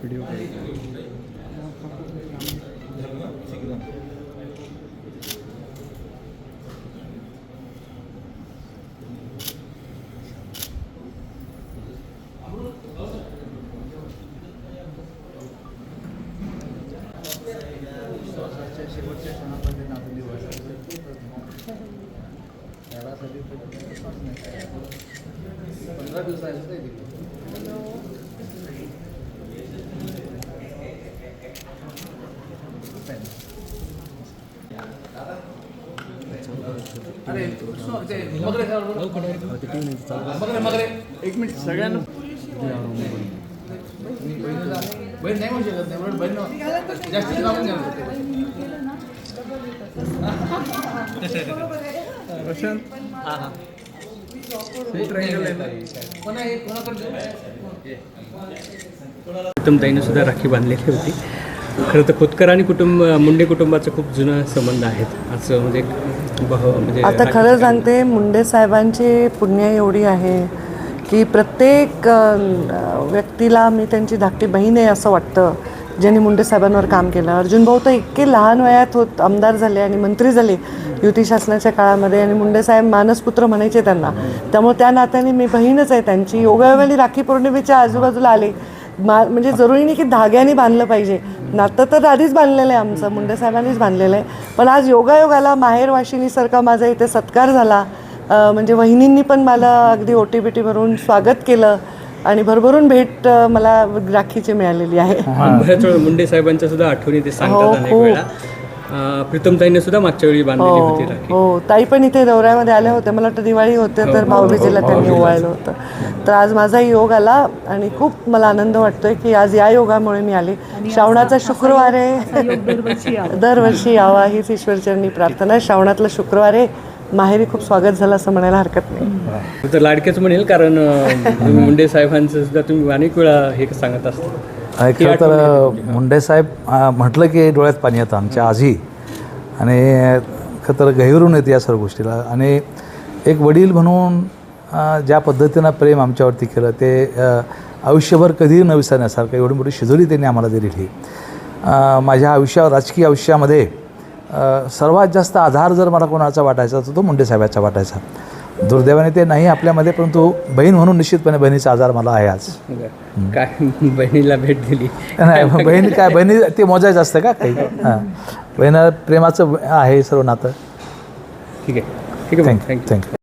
Video शेवटच्या क्षणापर्यंत आपण दिवस त्यासाठी पंधरा दिवसाचं आहे तिकडे? एक मिनिट सगळ्यांना बहीण नाही म्हणू शकत नाही म्हणून बहीण जास्तीत लागून घ्या कुटुंबताईने सुद्धा राखी बांधलेली होती. खरं तर खोतकर आणि कुटुंब मुंडे कुटुंबाचा खूप जुना संबंध आहेत. असं म्हणजे म्हणजे आता खरं सांगते मुंडे साहेबांची पुण्य एवढी आहे की प्रत्येक व्यक्तीला मी त्यांची धाकटी बहीण आहे असं वाटतं. ज्यांनी मुंडे साहेबांवर काम केलं. अर्जुन भाऊ तर इतके लहान वयात होत आमदार झाले आणि मंत्री झाले युती शासनाच्या काळामध्ये आणि मुंडे साहेब मानसपुत्र म्हणायचे त्यांना. त्यामुळे त्या नात्याने मी बहीणच आहे त्यांची. योगायोगाने राखी पौर्णिमेच्या आजूबाजूला आले. मा म्हणजे जरुरी नाही की धाग्याने बांधलं पाहिजे. नातं तर आधीच बांधलेलं आहे आमचं. मुंडे साहेबांनीच बांधलेलं आहे. पण आज योगायोगाला माहेर वाशिनीसारखा माझा इथे सत्कार झाला. म्हणजे वहिनींनी पण मला अगदी ओटी भरून स्वागत केलं. आणि भरभरून भेट मला राखीची मिळालेली आहे. बऱ्याच वेळा मुंडे साहेबांच्या सुद्धा आठवणी ते हो, सांगतात अनेक खूप. वेळा. अं, प्रीतमताईने सुद्धा मागच्या वेळी बांधलेली होती हो राखी. हो. ताई पण इथे दौऱ्यामध्ये आल्या होत्या. मला वाटतं दिवाळी होते तर भाऊबीजेला त्यांनी ओवाळलं होतं. तर आज माझाही योग आला आणि खूप मला आनंद वाटतोय की आज या योगामुळे मी आले. श्रावणाचा शुक्रवार आहे. दरवर्षी यावा हीच ईश्वरचरणी प्रार्थना आहे. श्रावणातला शुक्रवार आहे. माहेरी खूप स्वागत झालं असं म्हणायला हरकत नाही. तर लाडकेच म्हणेल कारण तुम्ही मुंडे साहेबांचं सुद्धा तुम्ही अनेक वेळा हे सांगत असता. खरं तर मुंडे साहेब म्हटलं की डोळ्यात पाणी येतं आमच्या आजही आणि खरं तर गहिरून येते या सर्व गोष्टीला. आणि एक वडील म्हणून ज्या पद्धतीनं प्रेम आमच्यावरती केलं ते आयुष्यभर कधीही न विसरण्यासारखं एवढी मोठी शिजोरी त्यांनी आम्हाला दिलेली. माझ्या आयुष्यावर राजकीय आयुष्यामध्ये सर्वात जास्त आधार जर मला कोणाचा वाटायचा तर तो मुंडे साहेबाचा वाटायचा. दुर्दैवाने ते नाही आपल्यामध्ये परंतु बहीण म्हणून निश्चितपणे बहिणीचा आधार मला आहे आज. काय बहिणीला भेट दिली? नाही बहिणी काय बहिणी ते मोजायचं असतं का काही? हां. बहिणा प्रेमाचं आहे सर्व नातं. ठीक आहे. ठीक आहे थँक्यू थँक्यू